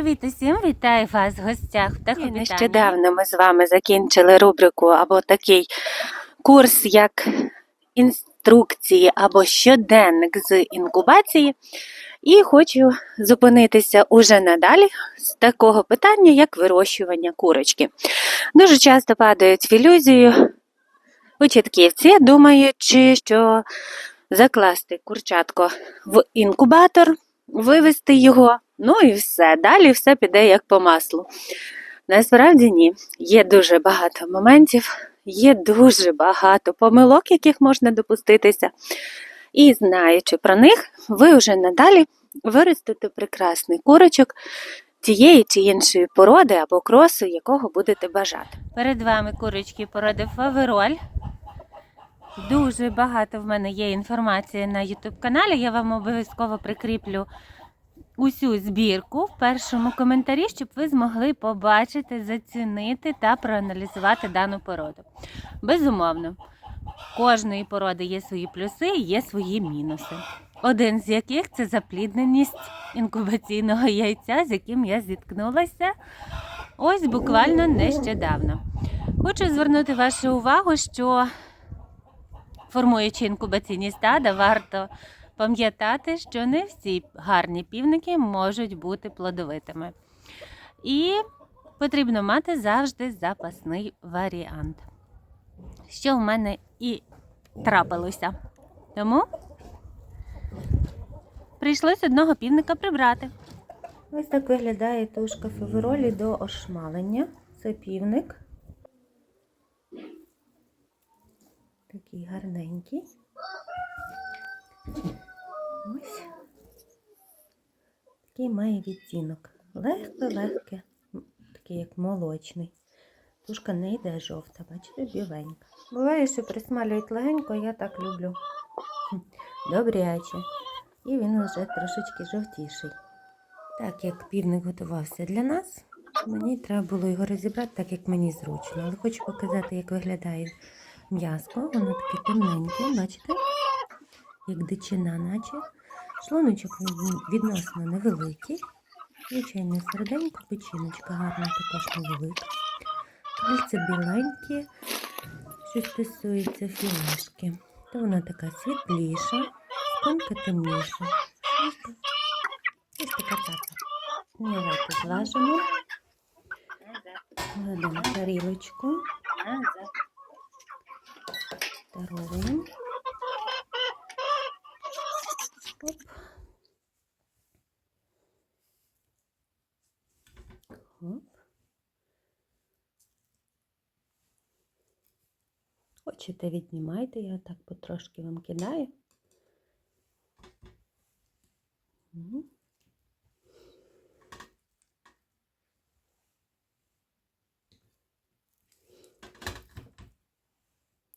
Привіт усім, вітаю вас в гостях І. Нещодавно ми з вами закінчили рубрику або такий курс, як інструкції або щоденник з інкубації. І хочу зупинитися уже надалі з такого питання, як вирощування курочки. Дуже часто падають в ілюзію початківці, думаючи, що закласти курчатко в інкубатор, вивести його, ну і все. Далі все піде як по маслу. Насправді ні. Є дуже багато моментів, є дуже багато помилок, яких можна допуститися. І знаючи про них, ви вже надалі виростете прекрасний курочок тієї чи іншої породи або кросу, якого будете бажати. Перед вами курочки породи фавероль. Дуже багато в мене є інформації на YouTube каналі. Я вам обов'язково прикріплю усю збірку в першому коментарі, щоб ви змогли побачити, зацінити та проаналізувати дану породу. Безумовно, кожної породи є свої плюси і є свої мінуси. Один з яких це заплідненість інкубаційного яйця, з яким я зіткнулася ось буквально нещодавно. Хочу звернути вашу увагу, що формуючи інкубаційні стада, варто пам'ятати, що не всі гарні півники можуть бути плодовитими. І потрібно мати завжди запасний варіант. Що в мене і трапилося. Тому прийшлось одного півника прибрати. Ось так виглядає тушка фаверолі до ошмалення. Це півник. Такий гарненький. Ось. Такий має відтінок. Легке-легке, такий як молочний. Тушка не йде жовта, бачите, біленька. Буває, що присмалюють легенько, я так люблю. Добряче. І він вже трошечки жовтіший. Так як півник готувався для нас, мені треба було його розібрати так, як мені зручно. Але хочу показати, як виглядає м'яско. Воно таке темненьке, бачите? Як дичина, наче. Шлуночок від- відносно невеликий. Звичайно, середенько, печіночка гарна, також невелика. Крильце біленькі. Що стосується філешки, то вона така світліша, спинка темніша. Ось така тата. Давайте злажимо. Кладемо тарілочку. Таровуємо. Хочете, віднімайте, я так потрошки вам кидаю.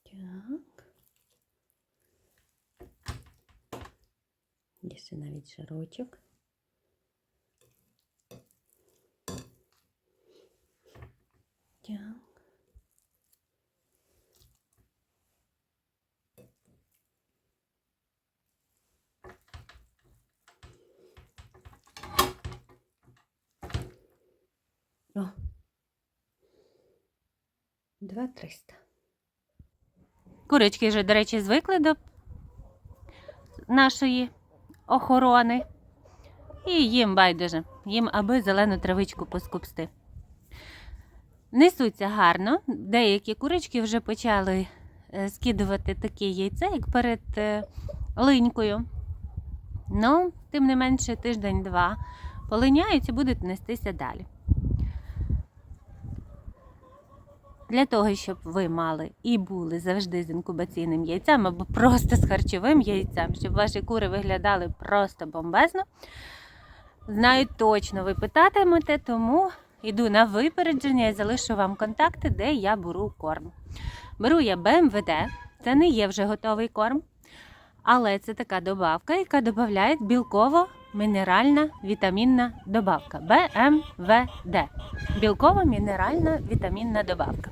Так. Є навіть шарочок. Так. О. Два триста. Курочки вже, до речі, звикли до нашої охорони. І їм байдуже, їм аби зелену травичку поскупсти. Несуться гарно. Деякі курочки вже почали е, скидувати таке яйце, як перед е, линькою. Ну, тим не менше, тиждень-два полиняють і будуть нестися далі. Для того, щоб ви мали і були завжди з інкубаційним яйцем або просто з харчовим яйцем, щоб ваші кури виглядали просто бомбезно. Знаю точно, ви питатимете, тому йду на випередження і залишу вам контакти, де я беру корм. Беру я БМВД, це не є вже готовий корм, але це така добавка, яка додає білково-мінеральна вітамінна добавка. БМВД. Білково-мінеральна вітамінна добавка.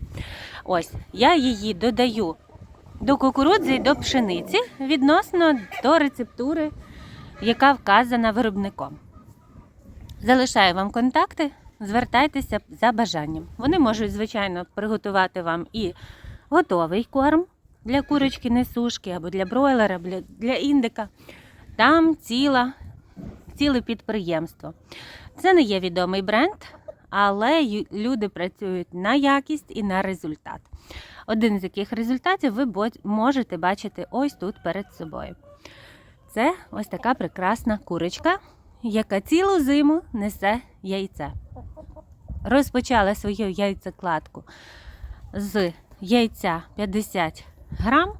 Ось, я її додаю до кукурудзи і до пшениці відносно до рецептури, яка вказана виробником. Залишаю вам контакти, звертайтеся за бажанням. Вони можуть, звичайно, приготувати вам і готовий корм для курочки несушки або для бройлера, для індика. Там ціла, ціле підприємство. Це не є відомий бренд, але люди працюють на якість і на результат. Один з яких результатів ви можете бачити ось тут перед собою. Це ось така прекрасна курочка, яка цілу зиму несе яйце. Розпочала свою яйцекладку з яйця 50 грам.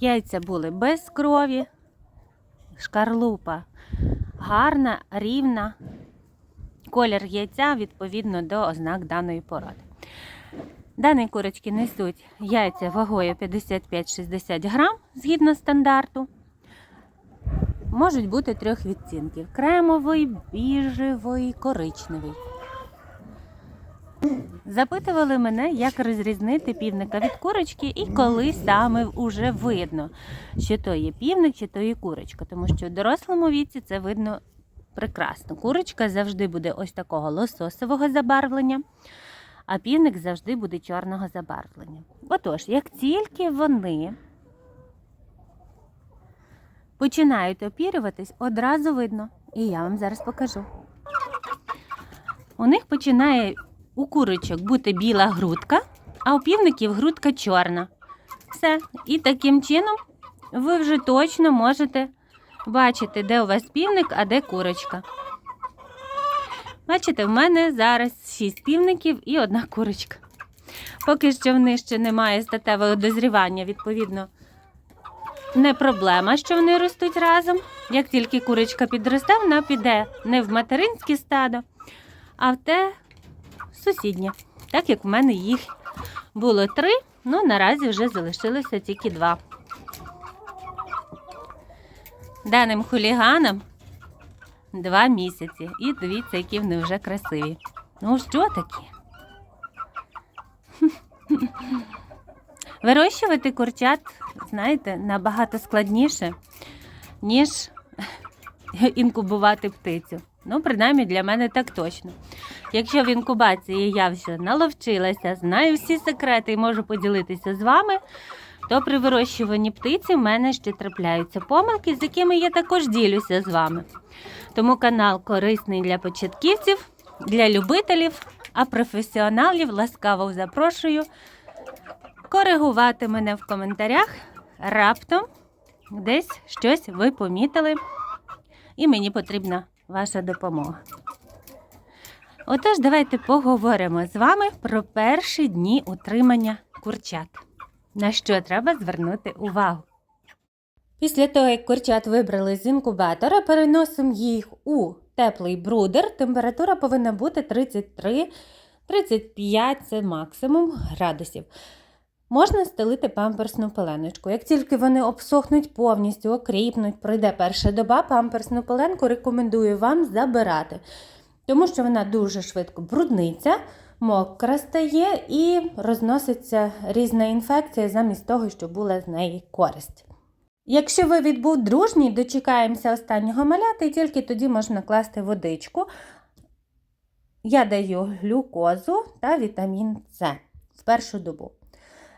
Яйця були без крові, шкарлупа гарна, рівна. Колір яйця відповідно до ознак даної породи. Дані курочки несуть яйця вагою 55-60 грам згідно стандарту. Можуть бути трьох відцінків: кремовий, біжевий, коричневий. Запитували мене, як розрізнити півника від курочки і коли саме вже видно, що то є півник, чи то є курочка. Тому що в дорослому віці це видно прекрасно. Курочка завжди буде ось такого лососового забарвлення, а півник завжди буде чорного забарвлення. Отож, як тільки вони починають опірюватись, одразу видно. І я вам зараз покажу. У них починає у курочок бути біла грудка, а у півників грудка чорна. Все. І таким чином ви вже точно можете бачити, де у вас півник, а де курочка. Бачите, в мене зараз 6 півників і одна курочка. Поки що в них ще немає статевого дозрівання, відповідно, не проблема, що вони ростуть разом. Як тільки курочка підросте, вона піде не в материнське стадо, а в те сусіднє. Так як в мене їх було три, ну наразі вже залишилося тільки два. Даним хуліганам два місяці. І дивіться, які вони вже красиві. Ну, що таке? Вирощувати курчат, знаєте, набагато складніше, ніж інкубувати птицю. Ну, принаймні для мене так точно. Якщо в інкубації я вже наловчилася, знаю всі секрети і можу поділитися з вами, то при вирощуванні птиці в мене ще трапляються помилки, з якими я також ділюся з вами. Тому канал корисний для початківців, для любителів, а професіоналів ласкаво запрошую коригувати мене в коментарях. Раптом десь щось ви помітили, і мені потрібна ваша допомога. Отож, давайте поговоримо з вами про перші дні утримання курчат. На що треба звернути увагу? Після того, як курчат вибрали з інкубатора, переносимо їх у теплий брудер. Температура повинна бути 33-35 це максимум градусів. Можна стелити памперсну пеленочку. Як тільки вони обсохнуть повністю, окріпнуть, пройде перша доба, памперсну пеленку рекомендую вам забирати, тому що вона дуже швидко брудниться, мокра стає і розноситься різна інфекція замість того, щоб була з неї користь. Якщо вивід був дружній, дочекаємося останнього маляти, і тільки тоді можна класти водичку. Я даю глюкозу та вітамін С в першу добу.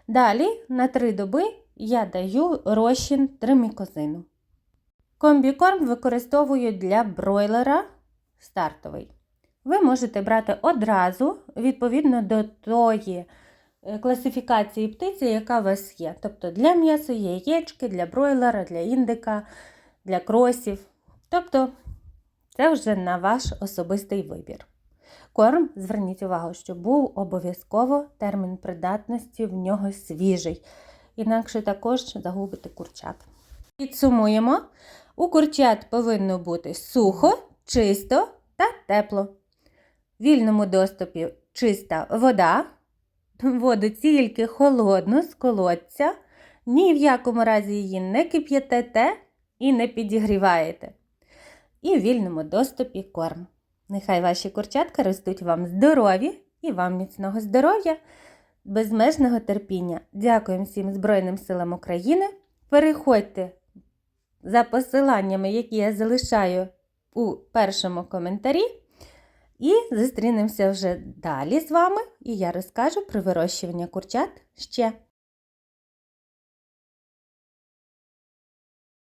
Далі на три доби я даю розчин тримікозину. Комбікорм використовую для бройлера стартовий. Ви можете брати одразу відповідно до тої е, класифікації птиці, яка у вас є. Тобто для м'яса є яєчки, для бройлера, для індика, для кросів. Тобто це вже на ваш особистий вибір. Корм, зверніть увагу, що був обов'язково термін придатності в нього свіжий, інакше також загубите курчат. Підсумуємо: у курчат повинно бути сухо, чисто та тепло. Вільному доступі чиста вода, воду тільки холодну з колодця, ні в якому разі її не кип'ятете і не підігріваєте. І в вільному доступі корм. Нехай ваші курчатка ростуть вам здорові і вам міцного здоров'я, безмежного терпіння. Дякуємо всім Збройним силам України. Переходьте за посиланнями, які я залишаю у першому коментарі. І зустрінемося вже далі з вами, і я розкажу про вирощування курчат ще.